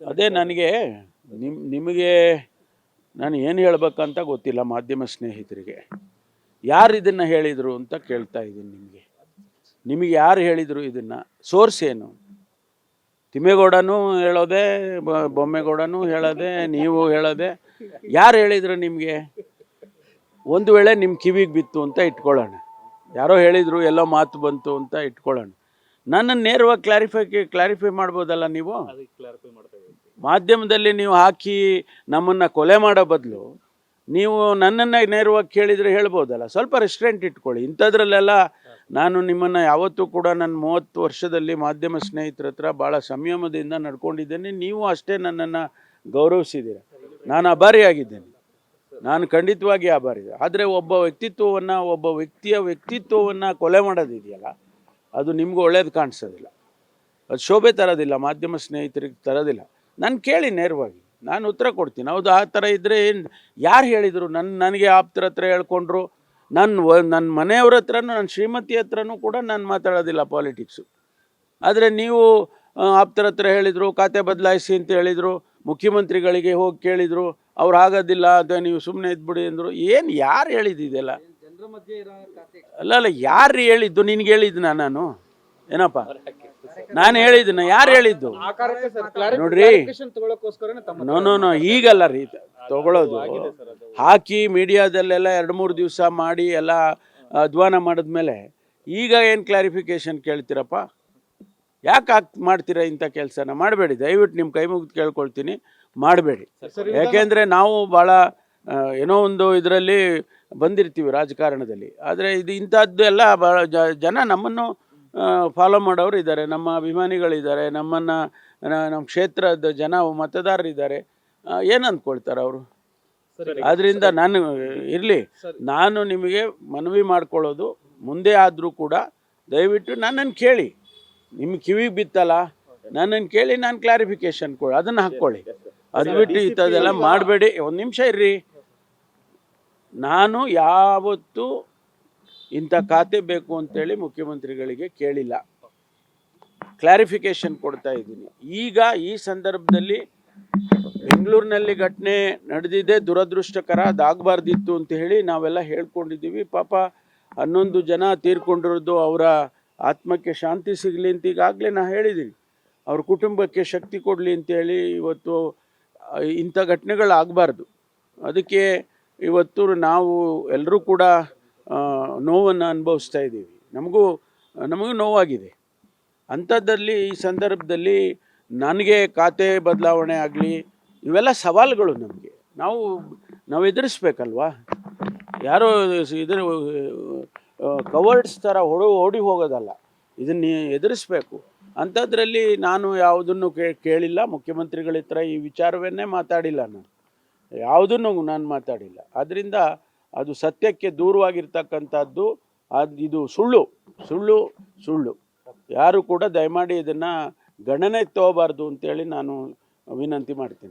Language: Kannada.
ಅದೇ ನನಗೆ ನಿಮ್, ನಿಮಗೆ ನಾನು ಏನು ಹೇಳಬೇಕಂತ ಗೊತ್ತಿಲ್ಲ ಮಾಧ್ಯಮ ಸ್ನೇಹಿತರಿಗೆ. ಯಾರು ಇದನ್ನು ಹೇಳಿದರು ಅಂತ ಕೇಳ್ತಾ ಇದ್ದೀನಿ ನಿಮಗೆ. ನಿಮಗೆ ಯಾರು ಹೇಳಿದರು ಇದನ್ನು? ಸೋರ್ಸ್ ಏನು? ತಿಮ್ಮೇಗೌಡನೂ ಹೇಳೋದೆ ಬೊಮ್ಮೇಗೌಡನೂ ಹೇಳೋದೆ, ನೀವು ಹೇಳೋದೆ. ಯಾರು ಹೇಳಿದರು ನಿಮಗೆ? ಒಂದು ವೇಳೆ ನಿಮ್ಮ ಕಿವಿಗೆ ಬಿತ್ತು ಅಂತ ಇಟ್ಕೊಳ್ಳೋಣ. ಯಾರೋ ಹೇಳಿದರು ಎಲ್ಲೋ ಮಾತು ಬಂತು ಅಂತ ಇಟ್ಕೊಳ್ಳೋಣ. ನನ್ನನ್ನು ನೇರವಾಗಿ ಕ್ಲಾರಿಫೈ ಕ್ಲಾರಿಫೈ ಮಾಡ್ಬೋದಲ್ಲ ನೀವು? ಅದಕ್ಕೆ ಕ್ಲಾರಿಫೈ ಮಾಡ್ತಾ ಮಾಧ್ಯಮದಲ್ಲಿ ನೀವು ಹಾಕಿ ನಮ್ಮನ್ನು ಕೊಲೆ ಮಾಡೋ ಬದಲು ನೀವು ನನ್ನನ್ನು ನೇರವಾಗಿ ಕೇಳಿದರೆ ಹೇಳ್ಬೋದಲ್ಲ? ಸ್ವಲ್ಪ ರೆಸ್ಟ್ರೆಂಟ್ ಇಟ್ಕೊಳ್ಳಿ. ಇಂಥದ್ರಲ್ಲೆಲ್ಲ ನಾನು ನಿಮ್ಮನ್ನು ಯಾವತ್ತೂ ಕೂಡ ನನ್ನ ಮೂವತ್ತು ವರ್ಷದಲ್ಲಿ ಮಾಧ್ಯಮ ಸ್ನೇಹಿತರ ಹತ್ರ ಭಾಳ ಸಂಯಮದಿಂದ ನಡ್ಕೊಂಡಿದ್ದೇನೆ. ನೀವು ಅಷ್ಟೇ ನನ್ನನ್ನು ಗೌರವಿಸಿದ್ದೀರ. ನಾನು ಅಭಾರಿಯಾಗಿದ್ದೇನೆ. ನಾನು ಖಂಡಿತವಾಗಿ ಅಭಾರಿ. ಆದರೆ ಒಬ್ಬ ವ್ಯಕ್ತಿತ್ವವನ್ನು ಒಬ್ಬ ವ್ಯಕ್ತಿಯ ವ್ಯಕ್ತಿತ್ವವನ್ನು ಕೊಲೆ ಮಾಡೋದಿದೆಯಲ್ಲ? ಅದು ನಿಮಗೂ ಒಳ್ಳೇದು ಕಾಣಿಸೋದಿಲ್ಲ. ಅದು ಶೋಭೆ ತರೋದಿಲ್ಲ, ಮಾಧ್ಯಮ ಸ್ನೇಹಿತರಿಗೆ ತರೋದಿಲ್ಲ. ನಾನು ಕೇಳಿ ನೇರವಾಗಿ, ನಾನು ಉತ್ತರ ಕೊಡ್ತೀನಿ. ಹೌದು, ಆ ಥರ ಇದ್ದರೆ ಏನು, ಯಾರು ಹೇಳಿದರು? ನನ್ನ ನನಗೆ ಆಪ್ತರ ಹತ್ರ ಹೇಳ್ಕೊಂಡ್ರು. ನನ್ನ ನನ್ನ ಮನೆಯವ್ರ ಹತ್ರನೂ ನನ್ನ ಶ್ರೀಮತಿ ಹತ್ರನೂ ಕೂಡ ನಾನು ಮಾತಾಡೋದಿಲ್ಲ ಪಾಲಿಟಿಕ್ಸು ಆದರೆ ನೀವು ಆಪ್ತರ ಹತ್ರ ಹೇಳಿದರು, ಖಾತೆ ಬದಲಾಯಿಸಿ ಅಂತ ಹೇಳಿದರು, ಮುಖ್ಯಮಂತ್ರಿಗಳಿಗೆ ಹೋಗಿ ಕೇಳಿದರು, ಅವ್ರು ಆಗೋದಿಲ್ಲ ಅದೇ ನೀವು ಸುಮ್ಮನೆ ಇದ್ಬಿಡಿ ಅಂದರು, ಏನು ಯಾರು ಹೇಳಿದ್ದಿದೆಲ್ಲ ಅಲ್ಲ ಅಲ್ಲ ಯಾರು ಹೇಳಿದ್ದು? ನಿನ್ಗೆ ಹೇಳಿದ್ನ ನಾನು? ಏನಪ್ಪ? ನಾನು ಹೇಳಿದ್ನ ಯಾರು ಹೇಳಿದ್ದು? ನೋಡ್ರಿ. ನೋ ನೋ ನೋ ಈಗಲ್ಲ ರೀ ತಗೊಳ್ಳೋದು ಹಾಕಿ ಮೀಡಿಯಾದಲ್ಲೆಲ್ಲ ಎರಡು ಮೂರು ದಿವಸ ಮಾಡಿ ಎಲ್ಲ ಅಧ್ವಾನ ಮಾಡಿದ್ಮೇಲೆ ಈಗ ಏನು ಕ್ಲಾರಿಫಿಕೇಶನ್ ಕೇಳ್ತೀರಪ್ಪ? ಯಾಕೆ ಹಾಕ್ ಮಾಡ್ತೀರಾ ಇಂಥ ಕೆಲಸನ? ಮಾಡಬೇಡಿ ದಯವಿಟ್ಟು ನಿಮ್ಮ ಕೈ ಮುಗಿದು ಕೇಳ್ಕೊಳ್ತೀನಿ. ಮಾಡಬೇಡಿ. ಯಾಕೆಂದರೆ ನಾವು ಭಾಳ ಏನೋ ಒಂದು ಇದರಲ್ಲಿ ಬಂದಿರ್ತೀವಿ ರಾಜಕಾರಣದಲ್ಲಿ. ಆದರೆ ಇದು ಇಂಥದ್ದು ಎಲ್ಲ ಭಾಳ ಜನ ನಮ್ಮನ್ನು ಫಾಲೋ ಮಾಡೋರು ಇದ್ದಾರೆ. ನಮ್ಮ ಅಭಿಮಾನಿಗಳಿದ್ದಾರೆ. ನಮ್ಮನ್ನು ನಮ್ಮ ಕ್ಷೇತ್ರದ ಜನ ಮತದಾರರಿದ್ದಾರೆ ಏನು ಅಂದ್ಕೊಳ್ತಾರೆ ಅವರು? ಆದ್ದರಿಂದ ನಾನು ಇರಲಿ. ನಾನು ನಿಮಗೆ ಮನವಿ ಮಾಡ್ಕೊಳ್ಳೋದು ಮುಂದೆ ಆದರೂ ಕೂಡ ದಯವಿಟ್ಟು ನನ್ನನ್ನು ಕೇಳಿ. ನಿಮ್ಮ ಕಿವಿಗೆ ಬಿತ್ತಲ್ಲ? ನನ್ನನ್ನು ಕೇಳಿ ನಾನು ಕ್ಲಾರಿಫಿಕೇಶನ್ ಕೊಡಿ ಅದನ್ನು ಹಾಕ್ಕೊಳ್ಳಿ. ಅದು ಬಿಟ್ಟು ಇಂಥದ್ದೆಲ್ಲ ಮಾಡಬೇಡಿ. ಒಂದು ನಿಮಿಷ ಇರ್ರಿ. ನಾನು ಯಾವತ್ತೂ ಇಂಥ ಖಾತೆ ಬೇಕು ಅಂತೇಳಿ ಮುಖ್ಯಮಂತ್ರಿಗಳಿಗೆ ಕೇಳಿಲ್ಲ. ಕ್ಲಾರಿಫಿಕೇಶನ್ ಕೊಡ್ತಾ ಇದ್ದೀನಿ. ಈಗ ಈ ಸಂದರ್ಭದಲ್ಲಿ ಬೆಂಗಳೂರಿನಲ್ಲಿ ಘಟನೆ ನಡೆದಿದೆ, ದುರದೃಷ್ಟಕರ, ಅದಾಗಬಾರ್ದಿತ್ತು ಅಂತ ಹೇಳಿ ನಾವೆಲ್ಲ ಹೇಳ್ಕೊಂಡಿದ್ದೀವಿ. ಪಾಪ ಹನ್ನೊಂದು ಜನ ತೀರ್ಕೊಂಡಿರೋದು ಅವರ ಆತ್ಮಕ್ಕೆ ಶಾಂತಿ ಸಿಗಲಿ ಅಂತ ಈಗಾಗಲೇ ನಾ ಹೇಳಿದ್ದೀನಿ. ಅವ್ರ ಕುಟುಂಬಕ್ಕೆ ಶಕ್ತಿ ಕೊಡಲಿ ಅಂತೇಳಿ ಇವತ್ತು ಇಂಥ ಘಟನೆಗಳು ಆಗಬಾರ್ದು ಅದಕ್ಕೆ ಇವತ್ತು ನಾವು ಎಲ್ಲರೂ ಕೂಡ ನೋವನ್ನು ಅನುಭವಿಸ್ತಾ ಇದ್ದೀವಿ. ನಮಗೂ ನಮಗೂ ನೋವಾಗಿದೆ. ಅಂಥದ್ದಲ್ಲಿ ಈ ಸಂದರ್ಭದಲ್ಲಿ ನನಗೆ ಖಾತೆ ಬದಲಾವಣೆ ಆಗಲಿ, ಇವೆಲ್ಲ ಸವಾಲುಗಳು ನಮಗೆ. ನಾವು ನಾವು ಎದುರಿಸ್ಬೇಕಲ್ವಾ? ಯಾರೋ ಇದ್ರ ಕವರ್ಡ್ಸ್ ಥರ ಹೊಡೆ, ಓಡಿ ಹೋಗೋದಲ್ಲ. ಇದನ್ನು ಎದುರಿಸ್ಬೇಕು. ಅಂಥದ್ರಲ್ಲಿ ನಾನು ಯಾವುದನ್ನು ಕೇಳಿಲ್ಲ. ಮುಖ್ಯಮಂತ್ರಿಗಳ ಹತ್ರ ಈ ವಿಚಾರವನ್ನೇ ಮಾತಾಡಿಲ್ಲ ನಾನು. ಯಾವುದನ್ನು ನಾನು ಮಾತಾಡಿಲ್ಲ. ಆದ್ದರಿಂದ ಅದು ಸತ್ಯಕ್ಕೆ ದೂರವಾಗಿರ್ತಕ್ಕಂಥದ್ದು, ಅದು ಇದು ಸುಳ್ಳು ಸುಳ್ಳು ಸುಳ್ಳು. ಯಾರು ಕೂಡ ದಯಮಾಡಿ ಇದನ್ನು ಗಣನೆಗೆ ತಗೋಬಾರ್ದು ಅಂತೇಳಿ ನಾನು ವಿನಂತಿ ಮಾಡ್ತೀನಿ.